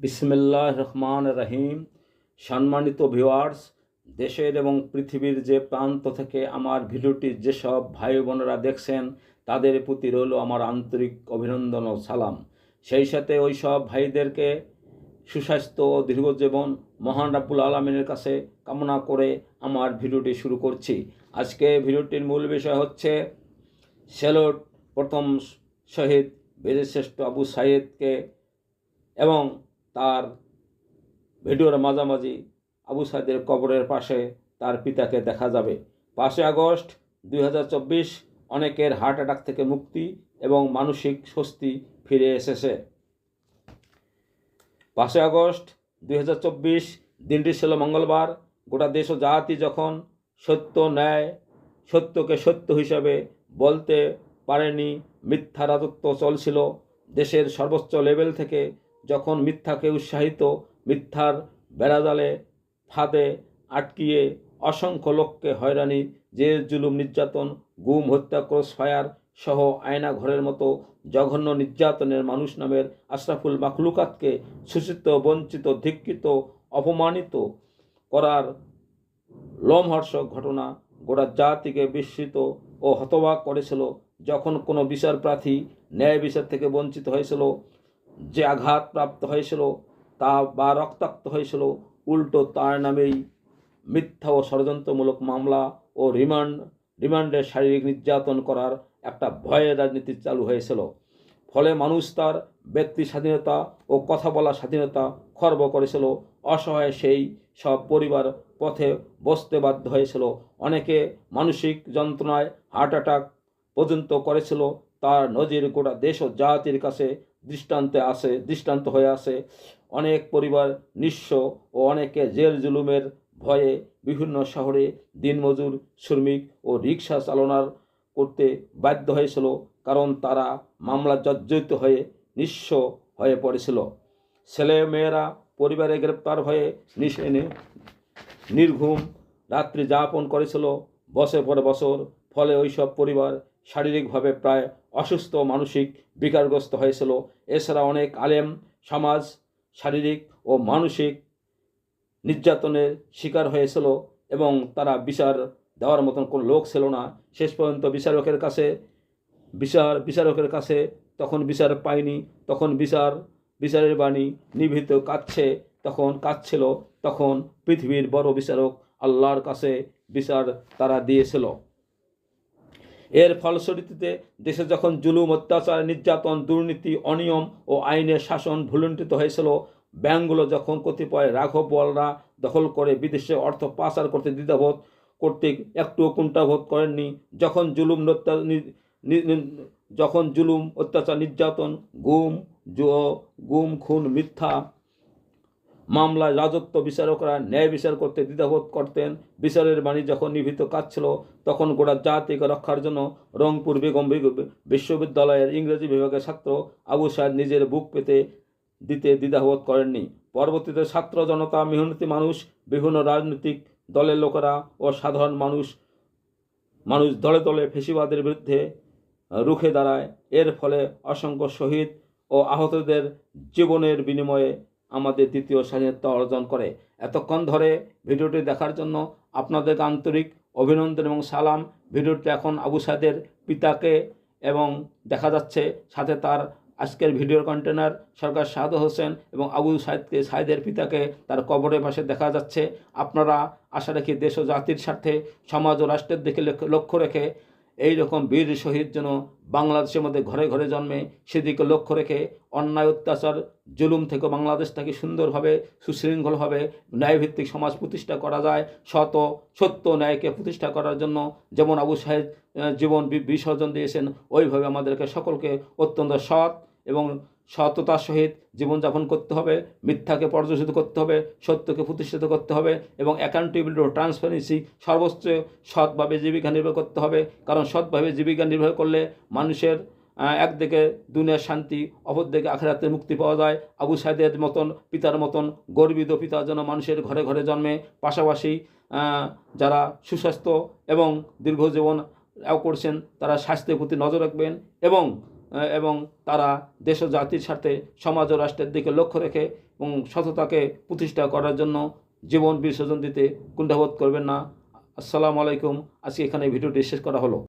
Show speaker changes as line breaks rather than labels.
বিসমিল্লাহ রহমান রহিম সম্মানিত ভিওয়ার্স দেশের এবং পৃথিবীর যে প্রান্ত থেকে আমার ভিডিওটি যেসব ভাই বোনেরা দেখছেন, তাদের প্রতি রইল আমার আন্তরিক অভিনন্দন ও সালাম। সেই সাথে ওই সব ভাইদেরকে সুস্বাস্থ্য ও দীর্ঘজীবন মহান রাব্বুল আলমিনের কাছে কামনা করে আমার ভিডিওটি শুরু করছি। আজকে ভিডিওটির মূল বিষয় হচ্ছে সেলোট প্রথম শহীদ বীরশ্রেষ্ঠ আবু সাইদকে এবং তার ভিডিওর মাঝামাঝি আবু সাইদের কবরের পাশে তার পিতাকে দেখা যাবে। পাঁচই আগস্ট দুই হাজার চব্বিশ অনেকের হার্ট অ্যাটাক থেকে মুক্তি এবং মানসিক স্বস্তি ফিরে এসেছে। পাঁচই আগস্ট দুই হাজার চব্বিশ দিনটি ছিল মঙ্গলবার। গোটা দেশ ও জাতি যখন সত্য, ন্যায়, সত্যকে সত্য হিসাবে বলতে পারেনি, মিথ্যা রাজত্ব চলছিল। দেশের সর্বোচ্চ লেভেল থেকে যখন মিথ্যাকে উৎসাহিত, মিথ্যার বেড়াজালে ফাঁদে আটকিয়ে অসংখ্য লোককে হয়রানি, জেল, জুলুম, নির্যাতন, গুম, হত্যা ক্রস ফায়ার সহ আয়না ঘরের মতো জঘন্য নির্যাতনের মানুষ নামের আশরাফুল মাখলুকাতকে শোষিত, বঞ্চিত ধিক্ষিত অপমানিত করার লোমহর্ষক ঘটনা গোটা জাতিকে বিস্মিত ও হতবাক করেছিল। যখন কোনো বিচার প্রার্থী ন্যায় বিচার থেকে বঞ্চিত হয়েছিল যে আঘাত প্রাপ্ত হয়েছিল তা বা রক্তাক্ত হয়েছিল, উল্টো তার নামেই মিথ্যা ও ষড়যন্ত্রমূলক মামলা ও রিমান্ড, রিমান্ডে শারীরিক নির্যাতন করার একটা ভয়ের রাজনীতি চালু হয়েছিল। ফলে মানুষ তার ব্যক্তি স্বাধীনতা ও কথা বলার স্বাধীনতা খর্ব করেছিল, অসহায় সেই সব পরিবার পথে বসতে বাধ্য হয়েছিল। অনেকে মানসিক যন্ত্রণায় হার্ট অ্যাটাক পর্যন্ত করেছিল তার নজির গোটা দেশ ও জাতির কাছে দৃষ্টান্তে আসে, দৃষ্টান্ত হয়ে আসে। অনেক পরিবার নিঃস্ব ও অনেকে জেল জুলুমের ভয়ে বিভিন্ন শহরে দিনমজুর, শ্রমিক ও রিক্সা চালনার করতে বাধ্য হয়েছিল কারণ তারা মামলা জর্জরিত হয়ে নিঃস্ব হয়ে পড়েছিল। ছেলে মেয়েরা পরিবারে গ্রেপ্তার হয়ে নির্ঘুম রাত্রি যাপন করেছিল। বছর পরে বছর, ফলে ওইসব পরিবার শারীরিকভাবে প্রায় অসুস্থ, মানসিক বিকারগ্রস্ত হয়েছিল। এছাড়া অনেক আলেম সমাজ, শারীরিক ও মানসিক নির্যাতনের শিকার হয়েছিল এবং তারা বিচার দেওয়ার মতন কোনো লোক ছিল না। শেষ পর্যন্ত বিচারকের কাছে, বিচার, বিচারকের কাছে তখন বিচার পায়নি, তখন বিচার, বিচারের বাণী নিভৃত কাঁদছে তখন কাঁদছিল, তখন পৃথিবীর বড় বিচারক আল্লাহর কাছে বিচার তারা দিয়েছিল। এর ফলশ্রুতিতে দেশে যখন জুলুম, অত্যাচার, নির্যাতন, দুর্নীতি, অনিয়ম ও আইনের শাসন ভুলুণ্ঠিত হয়েছিল, ব্যাংকগুলো যখন কতিপয় রাঘব বলরা দখল করে বিদেশে অর্থ পাচার করতে দ্বিধাবোধ করতে একটুও কুণ্ঠাবোধ করেননি, যখন জুলুম যখন জুলুম, অত্যাচার, নির্যাতন, গুম গুম, খুন, মিথ্যা মামলায় রাজত্ব বিচারকরা ন্যায় বিচার করতে দ্বিধাবোধ করতেন। বিচারের বাণী যখন নিভৃত কাজ ছিল তখন গোটা জাতিকে রক্ষার জন্য রংপুর বেগম বিশ্ববিদ্যালয়ের ইংরেজি বিভাগের ছাত্র আবু সাহেদ নিজের বুক পেতে দিতে দ্বিধাবোধ করেননি। পরবর্তীতে ছাত্র জনতা, মেহনতি মানুষ, বিভিন্ন রাজনৈতিক দলের লোকেরা ও সাধারণ মানুষ মানুষ দলে দলে ফেসিবাদের বিরুদ্ধে রুখে দাঁড়ায়। এর ফলে অসংখ্য শহীদ ও আহতদের জীবনের বিনিময়ে আমাদের দ্বিতীয় স্বাধীনতা অর্জন করে। এতক্ষণ ধরে ভিডিওটি দেখার জন্য আপনাদের আন্তরিক অভিনন্দন এবং সালাম। ভিডিওটি এখন আবু সাদের পিতাকে এবং দেখা যাচ্ছে সাথে তার আজকের ভিডিওর কন্টেনার সরকার সাদ হোসেন এবং আবু সাইদকে, সাইদের পিতাকে তার কবরের পাশে দেখা যাচ্ছে। আপনারা আশা রাখি দেশ ও জাতির স্বার্থে, সমাজ ও রাষ্ট্রের দিকে লক্ষ্য রেখে এই রকম বীর শহীদ যেন বাংলাদেশের মধ্যে ঘরে ঘরে জন্মে, সেদিকে লক্ষ্য রেখে অন্যায়, অত্যাচার, জুলুম থেকে বাংলাদেশটাকে সুন্দরভাবে সুশৃঙ্খলভাবে ন্যায়ভিত্তিক সমাজ প্রতিষ্ঠা করা যায়। শত, সত্য ন্যায়কে প্রতিষ্ঠা করার জন্য যেমন আবু সাহেব জীবন বিসর্জন দিয়েছেন, ওইভাবে আমাদেরকে সকলকে অত্যন্ত সৎ এবং সততার সহিত জীবনযাপন করতে হবে, মিথ্যাকে পর্যবেসিত করতে হবে, সত্যকে প্রতিষ্ঠিত করতে হবে এবং অ্যাকাউন্টেবিলিটি ও ট্রান্সপারেন্সি সর্বোচ্চ সৎভাবে জীবিকা নির্ভর করতে হবে। কারণ সৎভাবে জীবিকা নির্ভর করলে মানুষের একদিকে দুনিয়ার শান্তি, অপরদিকে আখেরাতে মুক্তি পাওয়া যায়। আবু সাইদের মতন, পিতার মতন গর্বিত পিতা যেন মানুষের ঘরে ঘরে জন্মে। পাশাপাশি যারা সুস্বাস্থ্য এবং দীর্ঘজীবন করছেন, তারা স্বাস্থ্যের প্রতি নজর রাখবেন এবং এবং তারা দেশ ও জাতির সাথে সমাজ ও রাষ্ট্রের দিকে লক্ষ্য রেখে এবং সততাকে প্রতিষ্ঠা করার জন্য জীবন বিসর্জন দিতে কুণ্ঠাবোধ করবেন না। আসসালামু আলাইকুম। আজকে এখানে ভিডিওটি শেষ করা হলো।